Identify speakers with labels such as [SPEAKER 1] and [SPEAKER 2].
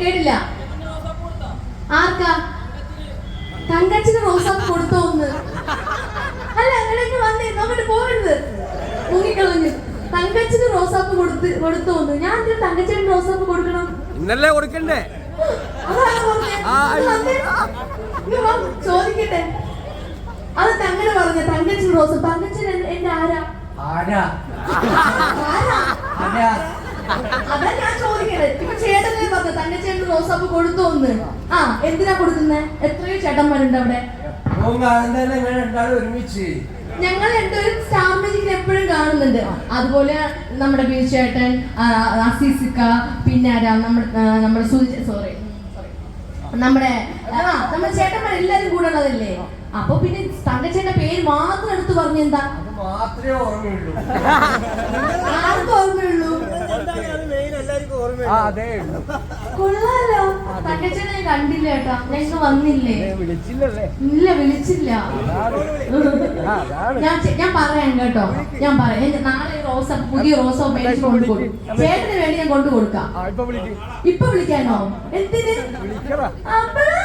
[SPEAKER 1] കേട്ടില്ല. ആർക്കാ? തങ്കച്ചിന് റോസാപ്പ് കൊടുത്തോ ഒന്ന് അല്ല അങ്ങനെ വന്നേ നോക്കിട്ട് പോകരുത്. മുങ്ങിക്കളഞ്ഞു. തങ്കച്ചിന് റോസാപ്പ് കൊടുത്ത് കൊടുത്തോ ഒന്ന് ഞാൻ എന്തിനാ തങ്കച്ചിന് റോസാപ്പ് കൊടുക്കണം?
[SPEAKER 2] ഇന്നല്ലേ കൊടുക്കണ്ടേ?
[SPEAKER 1] ചോദിക്കട്ടെ. അത് തങ്ങനെ പറഞ്ഞ. തങ്കച്ചിന് റോസാപ്പ്. തങ്കച്ചിന് എന്റെ ആരാ?
[SPEAKER 3] ആരാ?
[SPEAKER 1] ആരാ
[SPEAKER 3] ആരാ
[SPEAKER 1] അതാ ഞാൻ ചോദിക്കണേ ഇപ്പൊ ചേട്ടനെ പറഞ്ഞു തങ്കച്ചേട്ടന് റോസാപ്പ് കൊടുത്തു ഒന്ന്. ആ എന്തിനാ കൊടുക്കുന്നേ? എത്രയോ ചേട്ടന്മാരുണ്ട് അവിടെ.
[SPEAKER 3] ഒരുമിച്ച്?
[SPEAKER 1] ഞങ്ങൾ രണ്ടുപേരും സ്റ്റാർ എപ്പോഴും കാണുന്നുണ്ട്. അതുപോലെ നമ്മുടെ ബീച്ചേട്ടൻ അസീസിക്ക പിന്നെ ആരാ? നമ്മുടെ നമ്മുടെ സുജി സോറി നമ്മുടെ ആ നമ്മുടെ ചേട്ടന്മാർ എല്ലാരും കൂടെ ഉള്ളതല്ലേ? അപ്പൊ പിന്നെ തങ്കച്ചേട്ടന്റെ പേര് മാത്രം എടുത്തു പറഞ്ഞെന്താ
[SPEAKER 3] മാത്രമേ ഓർമ്മയുള്ളൂ.
[SPEAKER 1] ആർക്കും ഓർമ്മയുള്ളൂ.
[SPEAKER 2] ആ
[SPEAKER 1] ഞാൻ കണ്ടില്ല കേട്ടോ. ഞങ്ങൾ വന്നില്ലേ?
[SPEAKER 2] വിളിച്ചില്ലല്ലേ?
[SPEAKER 1] ഇല്ല വിളിച്ചില്ല.
[SPEAKER 2] ആ, അതാണ്.
[SPEAKER 1] ഞാൻ ചെ- ഞാൻ പറയാം കേട്ടോ. ഞാൻ പറയാം. നാളെ റോസ പുതിയ റോസ മേടിച്ച് കൊണ്ടു കൊടുക്കും ചേട്ടന് വേണ്ടി ഞാൻ
[SPEAKER 2] കൊണ്ടുകൊടുക്കാം. ഇപ്പൊ
[SPEAKER 1] വിളിക്കാനോ? എന്തിന്? അപ്പഴാ?